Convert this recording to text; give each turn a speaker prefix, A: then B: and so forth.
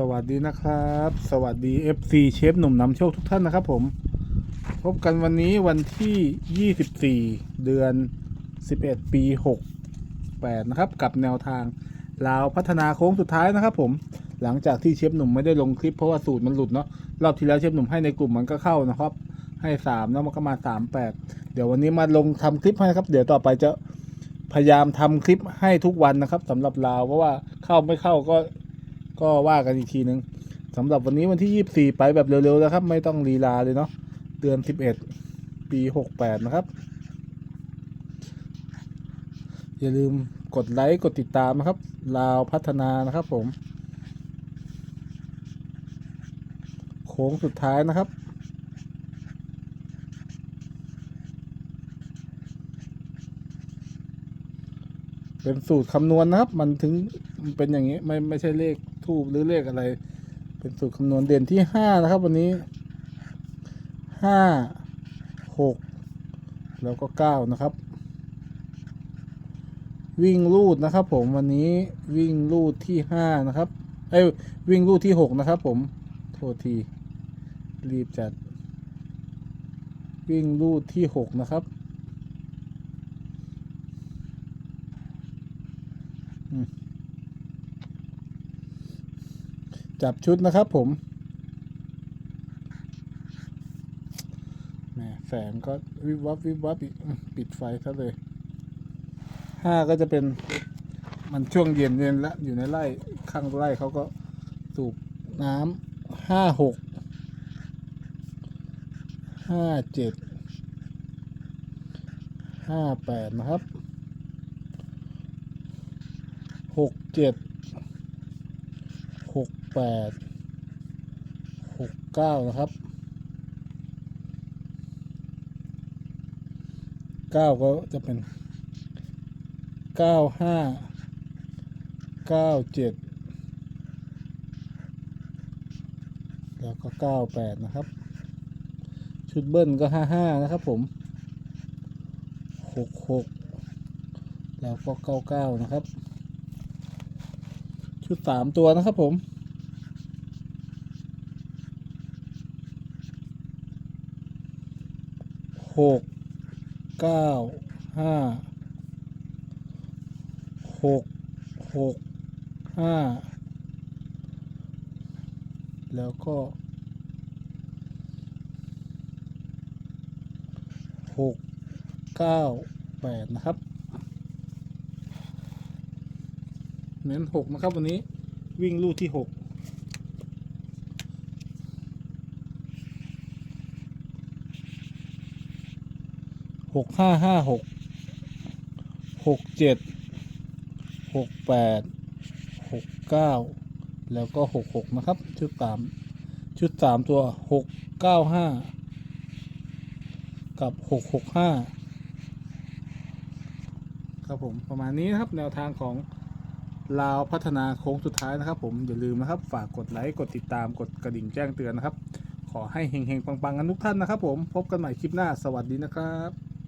A: สวัสดีนะครับ สวัสดี FC เชฟหนุ่มนำโชคทุกท่านนะครับผม พบกันวันนี้วันที่ 24 เดือน 11 ปี 68 นะครับ กับแนวทางลาวพัฒนาโค้งสุดท้ายนะครับผม หลังจากที่เชฟหนุ่มไม่ได้ลงคลิปเพราะว่าสูตรมันหลุดเนาะ รอบที่แล้วเชฟหนุ่มให้ในกลุ่มมันก็เข้านะครับ ให้ 3 แล้วมันก็มา 38 เดี๋ยววันนี้มาลงทำคลิปให้ครับ เดี๋ยวต่อไปจะพยายามทำคลิปให้ทุกวันนะครับสำหรับลาวเพราะว่าเข้าไม่เข้าก็ ก็ว่ากันอีกทีนึงสำหรับวันนี้วันที่ 24 ไปแบบเร็วๆแล้วครับ ไม่ต้องลีลาเลยเนาะเดือน 11 ปี 68 นะครับ อย่าลืมกดไลค์กดติดตามนะครับ ลาวพัฒนานะครับผม โค้งสุดท้ายนะครับ เป็นสูตรคำนวณนะครับ มันถึงมันเป็นอย่างนี้ไม่ไม่ใช่เลขทูบหรือเลขอะไร เป็นสูตรคำนวณเด่นที่ห้านะครับ วันนี้ห้าหกแล้วก็เก้านะครับ วิ่งลูดนะครับ ผมวันนี้วิ่งลูดที่ห้านะครับเอ้วิ่งลูดที่หกนะครับ ผมโทษทีรีบจัด วิ่งลูดที่หกนะครับ จับชุดนะครับผมแหมแสงก็วิบวับวิบวับปิดไฟซะเลยห้าก็จะเป็นมันช่วงเย็นเย็นละอยู่ในไร่ข้างไร่เขาก็สูบน้ำห้าหกห้าเจ็ดห้าแปดนะครับหกเจ็ด แปดหกเก้านะครับเก้าก็จะเป็นเก้าห้าเก้าเจ็ดแล้วก็เก้าแปดนะครับ ชุดเบิ้ลก็ห้าห้านะครับผมหกหกแล้วก็เก้าเก้านะครับ ชุดสามตัวนะครับผม หกเก้าห้าหกหกห้าแล้วก็หกเก้าแปดนะครับ เน้นหกนะครับวันนี้วิ่งลู่ที่หก หกห้าห้าหกหกเจ็ดหกแปดหกเก้าแล้วก็หกหกนะครับ ชุดสามชุดสามตัวหกเก้าห้ากับหกหกห้าครับผมประมาณนี้นะครับแนวทางของลาวพัฒนาโค้งสุดท้ายนะครับ ผมอย่าลืมนะครับ ฝากกดไลค์กดติดตามกดกระดิ่งแจ้งเตือนนะครับ ขอให้เฮงๆปังๆกันทุกท่านนะครับ ผมพบกันใหม่คลิปหน้าสวัสดีนะครับ